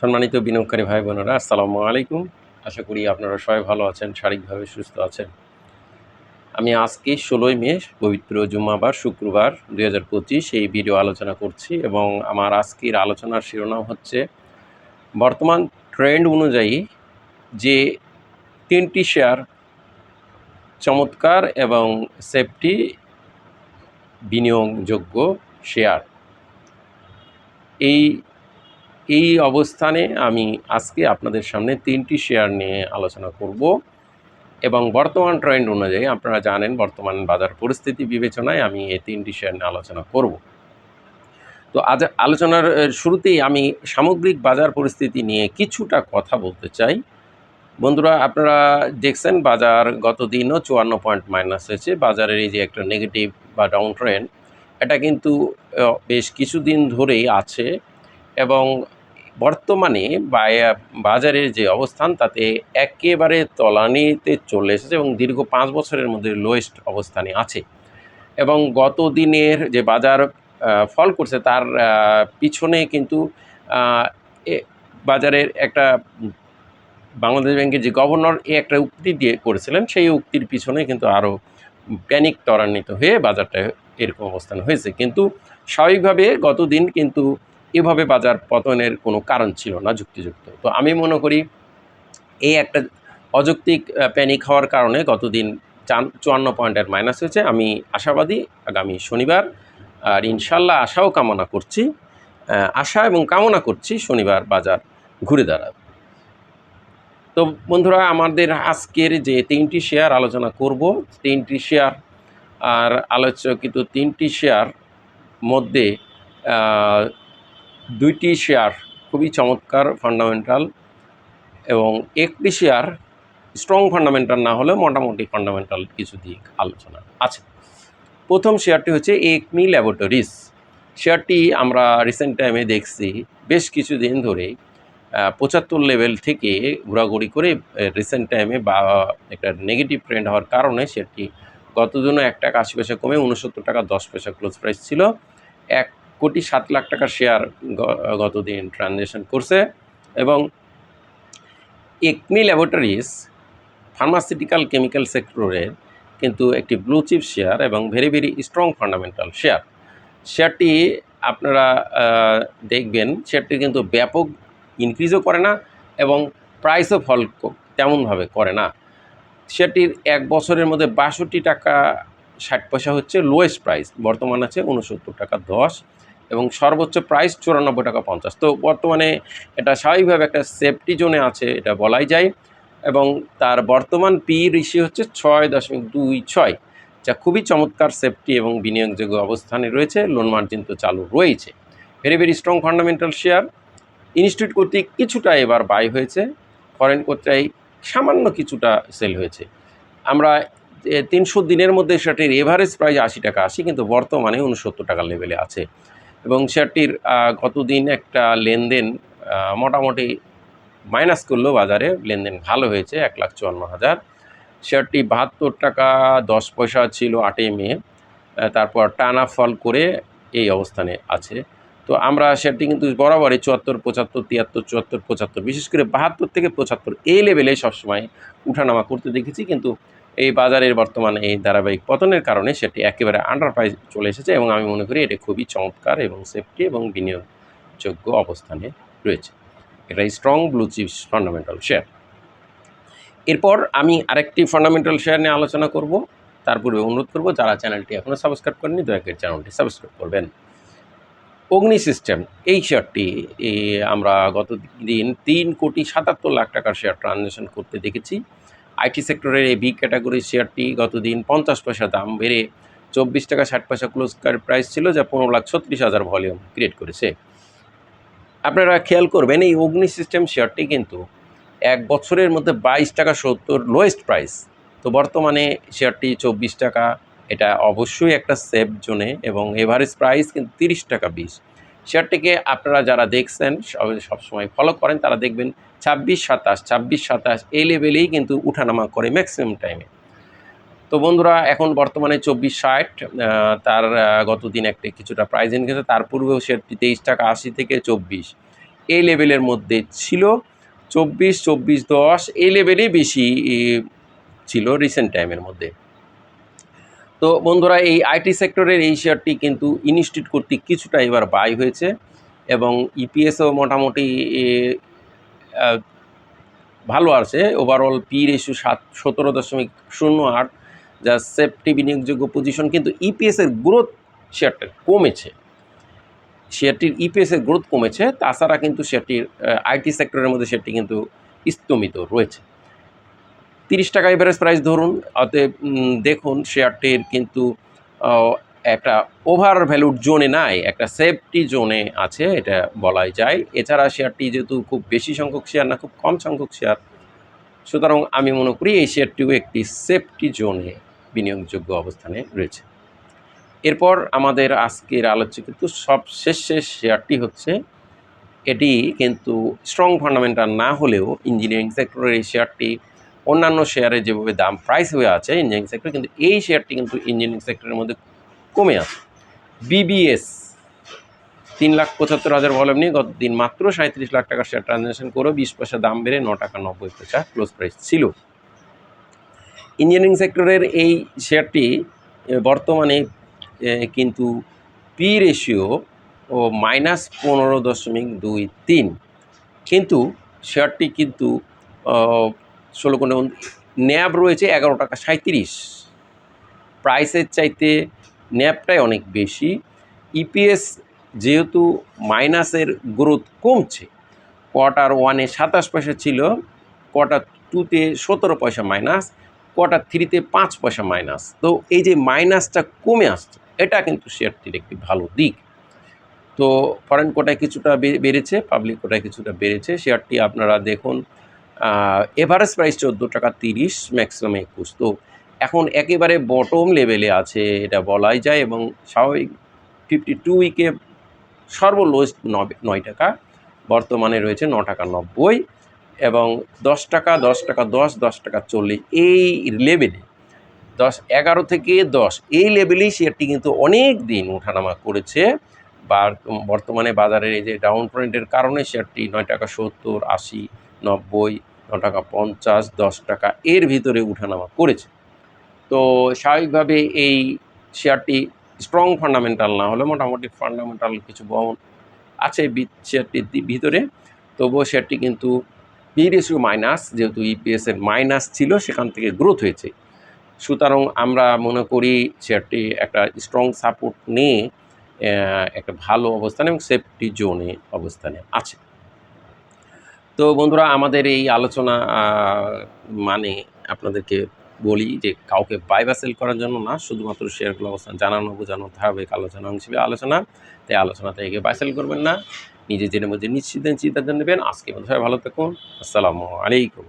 সম্মানিত বিনিয়োগকারী ভাই বোনেরা, আসসালামু আলাইকুম। আশা করি আপনারা সবাই ভালো আছেন, শারীরিকভাবে সুস্থ আছেন। আমি আজকে ষোলোই মে, পবিত্র জুম্মাবার, শুক্রবার দুই হাজার পঁচিশ, এই ভিডিও আলোচনা করছি এবং আমার আজকের আলোচনার শিরোনাম হচ্ছে, বর্তমান ট্রেন্ড অনুযায়ী যে তিনটি শেয়ার চমৎকার এবং সেফটি বিনিয়োগযোগ্য শেয়ার, এই এই অবস্থানে আমি আজকে আপনাদের সামনে তিনটি শেয়ার নিয়ে আলোচনা করব এবং বর্তমান ট্রেন্ড অনুযায়ী আপনারা জানেন বর্তমান বাজার পরিস্থিতি বিবেচনায় আমি এই তিনটি শেয়ার নিয়ে আলোচনা করব। তো আজ আলোচনার শুরুতেই আমি সামগ্রিক বাজার পরিস্থিতি নিয়ে কিছুটা কথা বলতে চাই। বন্ধুরা, আপনারা দেখছেন বাজার গত দিনও চুয়ান্ন পয়েন্ট মাইনাস হয়েছে। বাজারের এই যে একটা নেগেটিভ বা ডাউন ট্রেন্ড এটা কিন্তু বেশ কিছুদিন ধরেই আছে। এবং বর্তমানে বাজারের যে অবস্থান, তাতে একেবারে তলানিতে চলে এসেছে এবং দীর্ঘ পাঁচ বছরের মধ্যে লোয়েস্ট অবস্থানে আছে। এবং গত দিনের যে বাজার ফল করছে, তার পিছনে কিন্তু বাজারের একটা বাংলাদেশ ব্যাংকের যে গভর্নর এ একটা উক্তি দিয়ে করেছিলেন, সেই উক্তির পিছনে কিন্তু আরও প্যানিক ত্বরান্বিত হয়ে বাজারটা এরকম অবস্থান হয়েছে। কিন্তু স্বাভাবিকভাবে গত দিন কিন্তু এভাবে বাজার পতনের কোনো কারণ ছিল না যুক্তিযুক্ত। তো আমি মনে করি এই একটা অযৌক্তিক প্যানিক হওয়ার কারণে গতদিন চান, চুয়ান্ন পয়েন্টের মাইনাস হয়েছে। আমি আশাবাদী আগামী শনিবার, আর ইনশাল্লাহ আশাও কামনা করছি আশা এবং কামনা করছি শনিবার বাজার ঘুরে দাঁড়াবে। তো বন্ধুরা, আমাদের আজকের যে তিনটি শেয়ার আলোচনা করব, তিনটি শেয়ার আর আলোচকিত তিনটি শেয়ার মধ্যে দুইটি শেয়ার খুবই চমৎকার ফান্ডামেন্টাল এবং একটি শেয়ার স্ট্রং ফান্ডামেন্টাল না হলেও মোটামুটি ফান্ডামেন্টাল কিছু দিক আলোচনা আছে। প্রথম শেয়ারটি হচ্ছে একমি ল্যাবরেটরিজ। শেয়ারটি আমরা রিসেন্ট টাইমে দেখছি, বেশ কিছুদিন ধরে পঁচাত্তর লেভেল থেকে ঘোরাঘুরি করে রিসেন্ট টাইমে বা, একটা নেগেটিভ ট্রেন্ড হওয়ার কারণে শেয়ারটি গত দিনও এক টাকা আশি পয়সা কমে উনসত্তর টাকা দশ পয়সা ক্লোজ প্রাইস ছিল। এক কোটি সাত লাখ টাকার শেয়ার গতদিন ট্রানজ্যাকশন করছে এবং একমি ল্যাবরেটরিজ ফার্মাসিউটিক্যাল কেমিক্যাল সেক্টরের কিন্তু একটি ব্লু চিপ শেয়ার এবং very very strong fundamental share শেয়ারটি আপনারা দেখবেন শেয়ারটি কিন্তু ব্যাপক ইনক্রিজও করে না এবং প্রাইসও ফল তেমনভাবে করে না। শেয়ারটির এক বছরের মধ্যে বাষট্টি টাকা ষাট পয়সা হচ্ছে লোয়েস্ট প্রাইস বর্তমান আছে উনসত্তর টাকা দশ। এবং সর্বোচ্চ প্রাইস চুরানব্বই টাকা পঞ্চাশ। তো বর্তমানে এটা স্বাভাবিকভাবে একটা সেফটি জোনে আছে, এটা বলাই যায়। এবং তার বর্তমান পি ঋষি হচ্ছে ছয় দশমিক দুই ছয়, যা খুবই চমৎকার সেফটি এবং বিনিয়োগযোগ্য অবস্থানে রয়েছে লোন মার্জিন তো চালু রয়েছে very very strong fundamental share institute কর্তৃক কিছুটা এবার বাই হয়েছে ফরেন কর্তৃক সামান্য কিছুটা সেল হয়েছে। আমরা তিনশো দিনের মধ্যে সেটির এভারেজ প্রাইস আশি টাকা আসি কিন্তু বর্তমানে উনসত্তর টাকা লেভেলে আছে। এবং শেয়ারটির গতদিন একটা লেনদেন মোটামুটি মাইনাস করলেও বাজারে। লেনদেন ভালো হয়েছে, এক লাখ চুয়ান্ন হাজার। শেয়ারটি বাহাত্তর টাকা, দশ পয়সা ছিল আটই মে। তারপর টানা ফল করে এই অবস্থানে আছে। তো আমরা শেয়ারটি কিন্তু বরাবরই চুয়াত্তর, পঁচাত্তর, তিয়াত্তর, চুয়াত্তর, পঁচাত্তর, বিশেষ করে বাহাত্তর থেকে পঁচাত্তর এই লেভেলে সবসময় উঠানামা করতে দেখেছি। কিন্তু এই বাজারের বর্তমানে এই ধারাবাহিক পতনের কারণে সেটি একেবারে আন্ডার প্রাইস চলে এসেছে এবং আমি মনে করি এটি খুবই চমৎকার এবং সেফটি এবং বিনিয়োগযোগ্য অবস্থানে রয়েছে। এটা strong blue chips fundamental share এরপর আমি আরেকটি ফান্ডামেন্টাল শেয়ার নিয়ে আলোচনা করব। তার পূর্বে অনুরোধ করব, যারা চ্যানেলটি এখনও সাবস্ক্রাইব করেনি দয়া করে চ্যানেলটি সাবস্ক্রাইব করবেন। অগ্নি সিস্টেম, এই শেয়ারটি আমরা গত দিন তিন কোটি সাতাত্তর লাখ টাকার শেয়ার ট্রানজ্যাকশন করতে দেখেছি। আইটি সেক্টরের এই বি ক্যাটাগরির শেয়ারটি গতদিন পঞ্চাশ পয়সা দাম বেড়ে চব্বিশ টাকা ষাট পয়সা ক্লোজ প্রাইস ছিল, যা পনেরো লাখ ছত্রিশ হাজার ভলিউম ক্রিয়েট করেছে। আপনারা খেয়াল করবেন, এই অগ্নি সিস্টেম শেয়ারটি কিন্তু এক বছরের মধ্যে বাইশ টাকা সত্তর লোয়েস্ট প্রাইস তো বর্তমানে শেয়ারটি চব্বিশ টাকা, এটা অবশ্যই একটা সেফ জোনে এবং এভারেজ প্রাইস কিন্তু তিরিশ টাকা বিশ। শেয়ারটিকে আপনারা যারা দেখছেন, সব- সবসময় ফলো করেন, তারা দেখবেন ছাব্বিশ সাতাশ ছাব্বিশ সাতাশ, এই লেভেলেই কিন্তু উঠানামা করে ম্যাক্সিমাম টাইমে তো বন্ধুরা, এখন বর্তমানে চব্বিশ ষাট তার গত দিন একটা কিছুটা প্রাইস ইনক্রিজ তার পূর্বেও শেয়ারটি তেইশ টাকা আশি থেকে চব্বিশ। এই লেভেলের মধ্যে ছিল চব্বিশ চব্বিশ দশ, এই লেভেলেই বেশি ছিল রিসেন্ট টাইমের মধ্যে। তো বন্ধুরা, এই আইটি সেক্টরের এই শেয়ারটি কিন্তু ইনস্টিটিউট কর্তৃক কিছুটা এবার বাই হয়েছে এবং ইপিএসও মোটামুটি ভালো আছে। ওভারঅল পি রেশিও সাত, সতেরো দশমিক শূন্য আট, যা সেফটি বিনিয়োগযোগ্য পজিশন কিন্তু ইপিএসের গ্রোথ শেয়ারটা কমেছে। শেয়ারটির ইপিএসের গ্রোথ কমেছে, তাছাড়া কিন্তু শেয়ারটির আইটি সেক্টরের মধ্যে শেয়ারটি কিন্তু স্তমিত রয়েছে। তিরিশ টাকা এভারেজ প্রাইস ধরুন, অতএব দেখুন শেয়ারটির কিন্তু একটা ওভার ভ্যালুড জোনে নাই, একটা সেফটি জোনে আছে, এটা বলাই যায়। এছাড়া শেয়ারটি যেহেতু খুব বেশি সংখ্যক শেয়ার না, খুব কম সংখ্যক শেয়ার সুতরাং আমি মনে করি এই শেয়ারটিও একটি সেফটি জোনে বিনিয়োগযোগ্য অবস্থানে রয়েছে। এরপর আমাদের আজকের আলোচ্য কিন্তু সব শেষ শেষ শেয়ারটি হচ্ছে, এটি কিন্তু স্ট্রং ফান্ডামেন্টাল না হলেও ইঞ্জিনিয়ারিং সেক্টরের এই শেয়ারটি অন্যান্য শেয়ারে যেভাবে দাম প্রাইস হয়ে আছে ইঞ্জিনিয়ারিং সেক্টর কিন্তু এই শেয়ারটি কিন্তু ইঞ্জিনিয়ারিং সেক্টরের মধ্যে কমে আছে। বিবিএস তিন লাখ পঁচাত্তর হাজার ভলিউম নিয়ে গত দিন মাত্র সাঁত্রিশ লাখ টাকার শেয়ার ট্রানজ্যাকশন করে বিশ পয়সা দাম বেড়ে ন টাকা নব্বই পয়সা ক্লোজ প্রাইস ছিল। ইঞ্জিনিয়ারিং সেক্টরের এই শেয়ারটি বর্তমানে কিন্তু পি রেশিও ও মাইনাস পনেরো দশমিক দুই তিন। কিন্তু শেয়ারটি কিন্তু ষোলো কোনো ন্যাব রয়েছে এগারো টাকা সাঁত্রিশ প্রাইসের চাইতে ন্যাবটাই অনেক বেশি। ইপিএস যেহেতু মাইনাসের গ্রোথ কমছে কোয়ার্টার ওয়ানে সাতাশ পয়সা ছিল কোয়ার্টার টুতে সতেরো পয়সা মাইনাস কোয়ার্টার থ্রিতে পাঁচ পয়সা মাইনাস তো এই যে মাইনাসটা কমে আসছে, এটা কিন্তু শেয়ারটির একটি ভালো দিক। তো ফরেন কোটায় কিছুটা বেড়েছে পাবলিক কোটায় কিছুটা বেড়েছে শেয়ারটি আপনারা দেখুন। এভারেজ প্রাইস চোদ্দ টাকা তিরিশ ম্যাক্সিমাম একুশ। তো এখন একেবারে বটম লেভেলে আছে, এটা বলাই যায়, এবং স্বাভাবিক ফিফটি টু উইকে সর্বলোয়েস্ট নয় টাকা, বর্তমানে রয়েছে ন টাকা নব্বই, এবং দশ টাকা দশ টাকা দশ দশ টাকা চল্লিশ, এই লেভেলে দশ, এগারো থেকে দশ, এই লেভেলেই শেয়ারটি কিন্তু অনেক দিন ওঠানামা করেছে বর্তমানে বাজারের এই যে ডাউন পয়েন্টের কারণে শেয়ারটি নয় টাকা সত্তর, আশি নব্বই, ন টাকা পঞ্চাশ, দশ টাকা এর ভিতরে উঠানামা করেছে। তো স্বাভাবিকভাবে এই শেয়ারটি স্ট্রং ফান্ডামেন্টাল না হলে মোটামুটি ফান্ডামেন্টাল কিছু বহন আছে শেয়ারটির ভিতরে। তবুও শেয়ারটি কিন্তু পি মাইনাস যেহেতু ইপিএস এর মাইনাস ছিল, সেখান থেকে গ্রোথ হয়েছে। সুতরাং আমরা মনে করি শেয়ারটি একটা স্ট্রং সাপোর্ট নিয়ে একটা ভালো অবস্থানে এবং সেফটি জোনে অবস্থানে আছে। তো বন্ধুরা, আমাদের এই আলোচনা মানে আপনাদেরকে বলি যে কাউকে বাই বা সেল করার জন্য না, শুধুমাত্র শেয়ারগুলো অবস্থান জানানো বোঝানো ধারাবাহিক আলোচনা হিসেবে আলোচনা। তাই আলোচনা থেকে বাই সেল করবেন না। নিজে জেনে মধ্যে নিশ্চিত চিন্তা নেবেন। আজকে সবাই ভালো থাকুন। আসসালামু আলাইকুম।